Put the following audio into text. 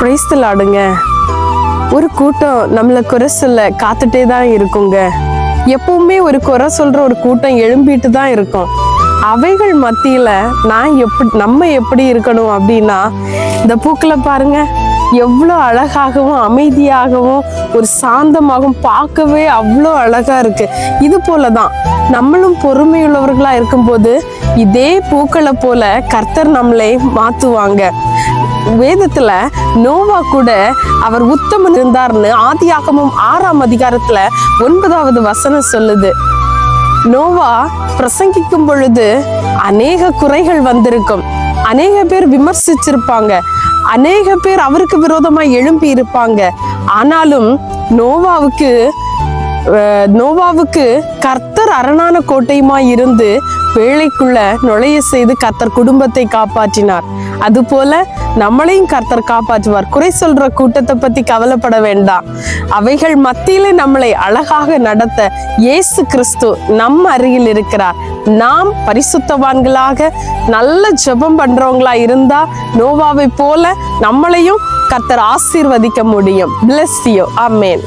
பிரைஸ்தலாடுங்க ஒரு கூட்டம் நம்மளை குறை சொல்ல காத்துட்டே தான் இருக்குங்க. எப்பவுமே ஒரு குறை சொல்ற ஒரு கூட்டம் எழும்பிட்டு தான் இருக்கும். அவைகள் மத்தியில நான் எப்படி நம்ம எப்படி இருக்கணும் அப்படின்னா இந்த பூக்களை பாருங்க எவ்வளோ அழகாகவும் அமைதியாகவும் ஒரு சாந்தமாகவும் பார்க்கவே அவ்வளோ அழகா இருக்கு. இது போல தான் நம்மளும் பொறுமையுள்ளவர்களா இருக்கும்போது இதே பூக்களை போல கர்த்தர் நம்மளை மாத்துவாங்க. வேதத்துல நோவா கூட அவர் உத்தமன் இருந்தார்னு ஆதியாகமும் ஆறாம் அதிகாரத்துல ஒன்பதாவது வசனம் சொல்லுது. நோவா பிரசங்கிக்கும் பொழுது அநேக குறைகள் வந்திருக்கும். அநேக பேர் விமர்சிச்சிருப்பாங்க. அநேக பேர் அவருக்கு விரோதமா எழும்பி இருப்பாங்க. ஆனாலும் நோவாவுக்கு நோவாவுக்கு கர்த்த கத்தர் அரணான கோட்டையுமா இருந்து வேலைக்குள்ள நுழைய செய்து கத்தர் குடும்பத்தை காப்பாற்றினார். அதுபோல நம்மளையும் கர்த்தர் காப்பாற்றுவார். குறை சொல்ற கூட்டத்தை பத்தி கவலைப்பட வேண்டாம். அவைகள் மத்தியில நம்மளை அழகாக நடத்த இயேசு கிறிஸ்து நம் அருகில் இருக்கிறார். நாம் பரிசுத்தவான்களாக நல்ல ஜெபம் பண்றவங்களா இருந்தா நோவாவை போல நம்மளையும் கர்த்தர் ஆசீர்வதிக்க முடியும். Bless you amen.